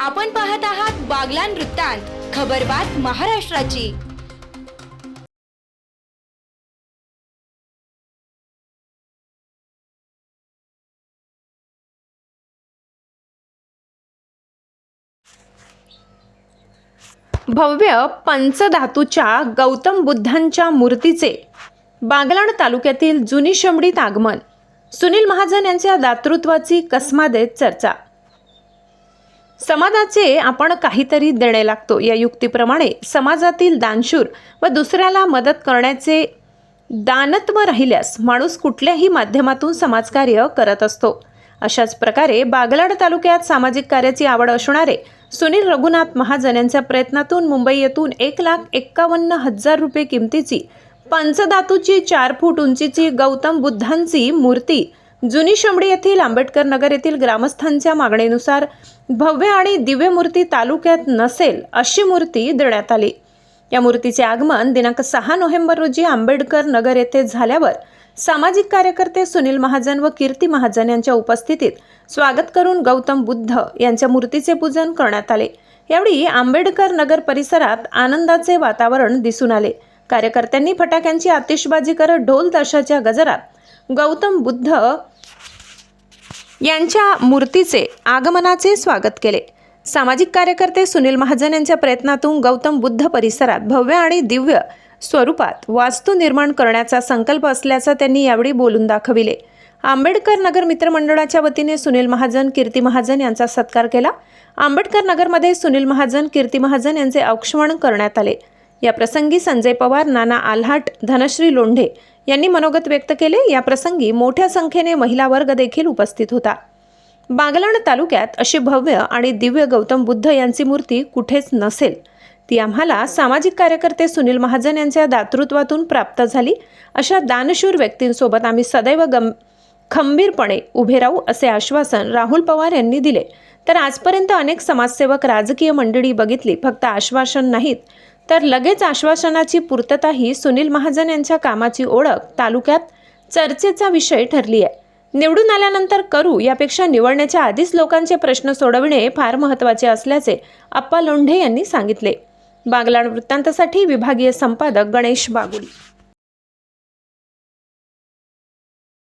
आपण पाहत आहात बागलान वृत्तांत खबरबात महाराष्ट्राची. भव्य पंचधातूच्या गौतम बुद्धांच्या मूर्तीचे बागलाण तालुक्यातील जुनी शमडीत आगमन सुनील महाजन यांच्या दातृत्वाची कसमादेत चर्चा. समाजाचे आपण काहीतरी देणे लागतो. या युक्तीप्रमाणे समाजातील दानशूर व दुसऱ्याला मदत करण्याचे दानत्व राहिल्यास माणूस कुठल्याही माध्यमातून समाजकार्य करत असतो. अशाच प्रकारे बागलाड तालुक्यात सामाजिक कार्याची आवड असणारे सुनील रघुनाथ महाजन यांच्या प्रयत्नातून मुंबई येथून एक लाख एक्कावन्न हजार रुपये किमतीची पंचधातूची चार फूट उंचीची गौतम बुद्धांची मूर्ती जुनी शमडी येथील आंबेडकर नगर येथील ग्रामस्थांच्या मागणीनुसार भव्य आणि दिव्य मूर्ती तालुक्यात नसेल अशी मूर्ती देण्यात आली. या मूर्तीचे आगमन दिनांक सहा नोव्हेंबर रोजी आंबेडकर नगर येथे झाल्यावर सामाजिक कार्यकर्ते सुनील महाजन व कीर्ती महाजन यांच्या उपस्थितीत स्वागत करून गौतम बुद्ध यांच्या मूर्तीचे पूजन करण्यात आले. यावेळी आंबेडकर नगर परिसरात आनंदाचे वातावरण दिसून आले. कार्यकर्त्यांनी फटाक्यांची आतिषबाजी करत ढोल ताशाच्या गजरात गौतम बुद्ध यांच्या मूर्तीचे आगमनाचे स्वागत केले. सामाजिक कार्यकर्ते सुनील महाजन यांच्या प्रयत्नातून गौतम बुद्ध परिसरात भव्य आणि दिव्य स्वरूपात वास्तू निर्माण करण्याचा संकल्प असल्याचं त्यांनी यावेळी बोलून दाखविले. आंबेडकर नगर मित्रमंडळाच्या वतीने सुनील महाजन कीर्ती महाजन यांचा सत्कार केला. आंबेडकर नगरमध्ये सुनील महाजन कीर्ती महाजन यांचे औक्षवण करण्यात आले. या प्रसंगी संजय पवार नाना आल्हाट धनश्री लोंढे यांनी मनोगत व्यक्त केले. या प्रसंगी मोठ्या संख्येने महिला वर्ग देखील उपस्थित होता. बागलाण तालुक्यात अशी भव्य आणि दिव्य गौतम बुद्ध यांची मूर्ती कुठेच नसेल. ती आम्हाला सामाजिक कार्यकर्ते सुनील महाजन यांच्या दातृत्वातून प्राप्त झाली. अशा दानशूर व्यक्तींसोबत आम्ही सदैव गम खंबीरपणे उभे राहू असे आश्वासन राहुल पवार यांनी दिले. तर आजपर्यंत अनेक समाजसेवक राजकीय मंडळी बघितली. फक्त आश्वासन नाहीत. तर लगेच आश्वासनाची पूर्तताही सुनील महाजन यांच्या कामाची ओळख तालुक्यात चर्चेचा विषय ठरली आहे. निवडून आल्यानंतर करू यापेक्षा निवडण्याच्या आधीच लोकांचे प्रश्न सोडविणे फार महत्त्वाचे असल्याचे अप्पा लोंढे यांनी सांगितले. बागलाण वृत्तांतासाठी विभागीय संपादक गणेश बागुल.